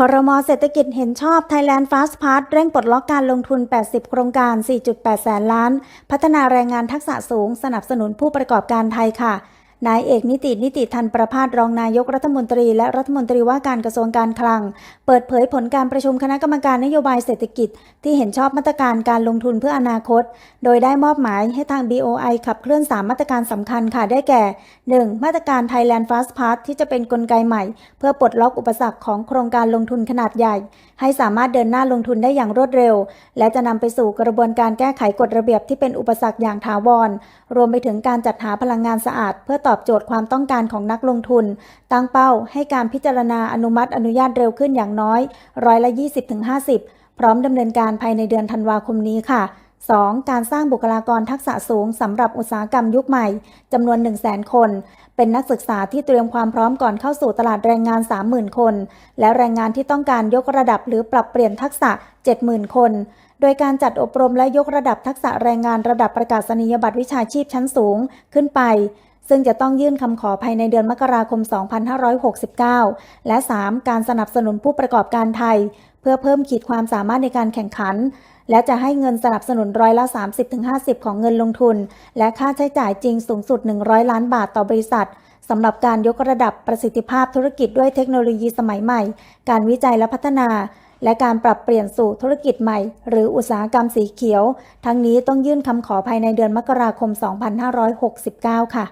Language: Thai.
คอรมอเศรษฐกิจเห็นชอบ Thailand Fast Pass เร่งปลดล็อกการลงทุน 80 โครงการ 4.8 แสนล้าน พัฒนาแรงงานทักษะสูง สนับสนุนผู้ประกอบการไทยค่ะ นายเอกนิตินิติทันประพาสรองนายกรัฐมนตรี และรัฐมนตรีว่าการกระทรวงการคลัง เปิดเผยผลการประชุมคณะกรรมการนโยบายเศรษฐกิจ ที่เห็นชอบมาตรการการลงทุนเพื่ออนาคต โดยได้มอบหมายให้ทาง BOI ขับเคลื่อน 3 มาตรการสำคัญค่ะได้แก่ 1. มาตรการ Thailand Fast Pass ที่จะเป็นนกลไกใหม่ เพื่อปลดล็อกอุปสรรคของโครงการลงทุนขนาดใหญ่ ให้สามารถเดินหน้าลงทุนได้อย่างรวดเร็ว และจะนำไปสู่กระบวนการแก้ไขกฎระเบียบที่เป็นอุปสรรคอย่างถาวร รวมไปถึงการจัดหาพลังงานสะอาด เพื่อตอบโจทย์ความต้องการของนักลงทุน ตั้งเป้าให้การพิจารณาอนุมัติอนุญาตเร็วขึ้นอย่างน้อยร้อยละ 20-50 พร้อมดำเนินการภายในเดือนธันวาคมนี้ค่ะ 2. การสร้างบุคลากรทักษะสูงสำหรับอุตสาหกรรมยุคใหม่จำนวน 1 0 0 0 0 0 คน เป็นนักศึกษาที่เตรียมความพร้อมก่อนเข้าสู่ตลาดแรงงาน 30,000 คน และแรงงานที่ต้องการยกระดับหรือปรับเปลี่ยนทักษะ 70,000 คน โดยการจัดอบรมและยกระดับทักษะแรงงานระดับประกาศนียบัตรวิชาชีพชั้นสูงขึ้นไปซึ่งจะต้องยื่นคำขอภายในเดือนมกราคม 2569 และ 3. การสนับสนุนผู้ประกอบการไทย เพื่อเพิ่มขีดความสามารถในการแข่งขัน และจะให้เงินสนับสนุนร้อยละ 30-50 ของเงินลงทุน และค่าใช้จ่ายจริงสูงสุด 100 ล้านบาทต่อบริษัทสำหรับการยกระดับประสิทธิภาพธุรกิจด้วยเทคโนโลยีสมัยใหม่ การวิจัยและพัฒนา และการปรับเปลี่ยนสู่ธุรกิจใหม่ หรืออุตสาหกรรมสีเขียว ทั้งนี้ต้องยื่นคำขอภายในเดือนมกราคม 2569 ค่ะ